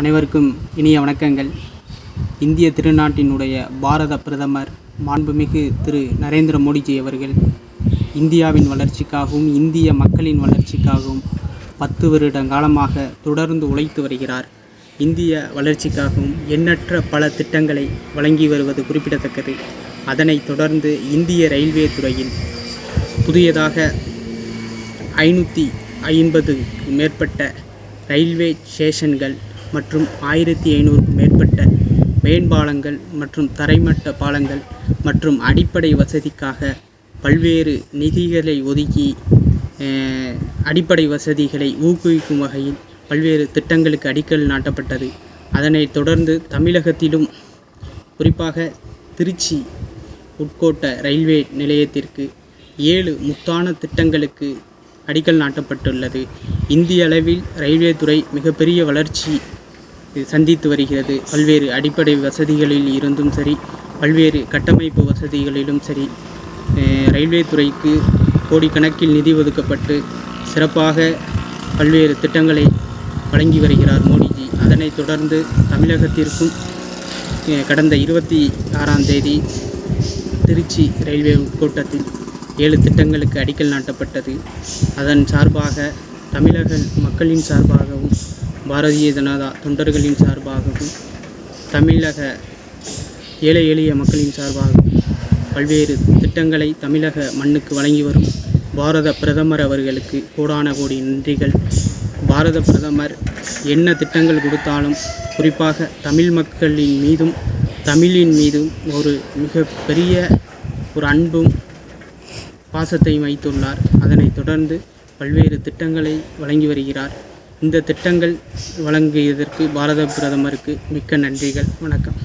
அனைவருக்கும் இனிய வணக்கங்கள். இந்திய திருநாட்டினுடைய பாரத பிரதமர் மாண்புமிகு திரு நரேந்திர மோடிஜி அவர்கள் இந்தியாவின் வளர்ச்சிக்காகவும் இந்திய மக்களின் வளர்ச்சிக்காகவும் பத்து வருட காலமாக தொடர்ந்து உழைத்து வருகிறார். இந்திய வளர்ச்சிக்காகவும் எண்ணற்ற பல திட்டங்களை வழங்கி வருவது குறிப்பிடத்தக்கது. அதனைத் தொடர்ந்து இந்திய ரயில்வே துறையில் புதியதாக ஐநூற்றி ஐம்பதுக்கு மேற்பட்ட ரயில்வே ஸ்டேஷன்கள் மற்றும் ஆயிரத்தி ஐநூறுக்கும் மேற்பட்ட மேம்பாலங்கள் மற்றும் தரைமட்ட பாலங்கள் மற்றும் அடிப்படை வசதிக்காக பல்வேறு நிதிகளை ஒதுக்கி அடிப்படை வசதிகளை ஊக்குவிக்கும் வகையில் பல்வேறு திட்டங்களுக்கு அடிக்கல் நாட்டப்பட்டது. அதனைத் தொடர்ந்து தமிழகத்திலும் குறிப்பாக திருச்சி உட்கோட்ட ரயில்வே நிலையத்திற்கு ஏழு முத்தான திட்டங்களுக்கு அடிக்கல் நாட்டப்பட்டுள்ளது. இந்திய அளவில் ரயில்வே துறை மிகப்பெரிய வளர்ச்சி சந்தித்து வருகிறது. பல்வேறு அடிப்படை வசதிகளில் இருந்தும் சரி பல்வேறு கட்டமைப்பு வசதிகளிலும் சரி ரயில்வே துறைக்கு கோடிக்கணக்கில் நிதி ஒதுக்கப்பட்டு சிறப்பாக பல்வேறு திட்டங்களை வழங்கி வருகிறார் மோடிஜி. அதனைத் தொடர்ந்து தமிழகத்திற்கும் கடந்த இருபத்தி ஆறாம் தேதி திருச்சி ரயில்வே உட்கோட்டத்தில் ஏழு திட்டங்களுக்கு அடிக்கல் நாட்டப்பட்டது. அதன் சார்பாக தமிழக மக்களின் சார்பாகவும் பாரதிய ஜனதா தொண்டர்களின் சார்பாகவும் தமிழக ஏழை எளிய மக்களின் சார்பாகவும் பல்வேறு திட்டங்களை தமிழக மண்ணுக்கு வழங்கி வரும் பாரத பிரதமர் அவர்களுக்கு கோடான கோடி நன்றிகள். பாரத பிரதமர் என்ன திட்டங்கள் கொடுத்தாலும் குறிப்பாக தமிழ் மக்களின் மீதும் தமிழின் மீதும் ஒரு மிக பெரிய ஒரு அன்பும் பாசத்தையும் வைத்துள்ளார். அதனைத் தொடர்ந்து பல்வேறு திட்டங்களை வழங்கி வருகிறார். இந்த திட்டங்கள் வழங்கியதற்கு பாரத பிரதமருக்கு மிக்க நன்றிகள். வணக்கம்.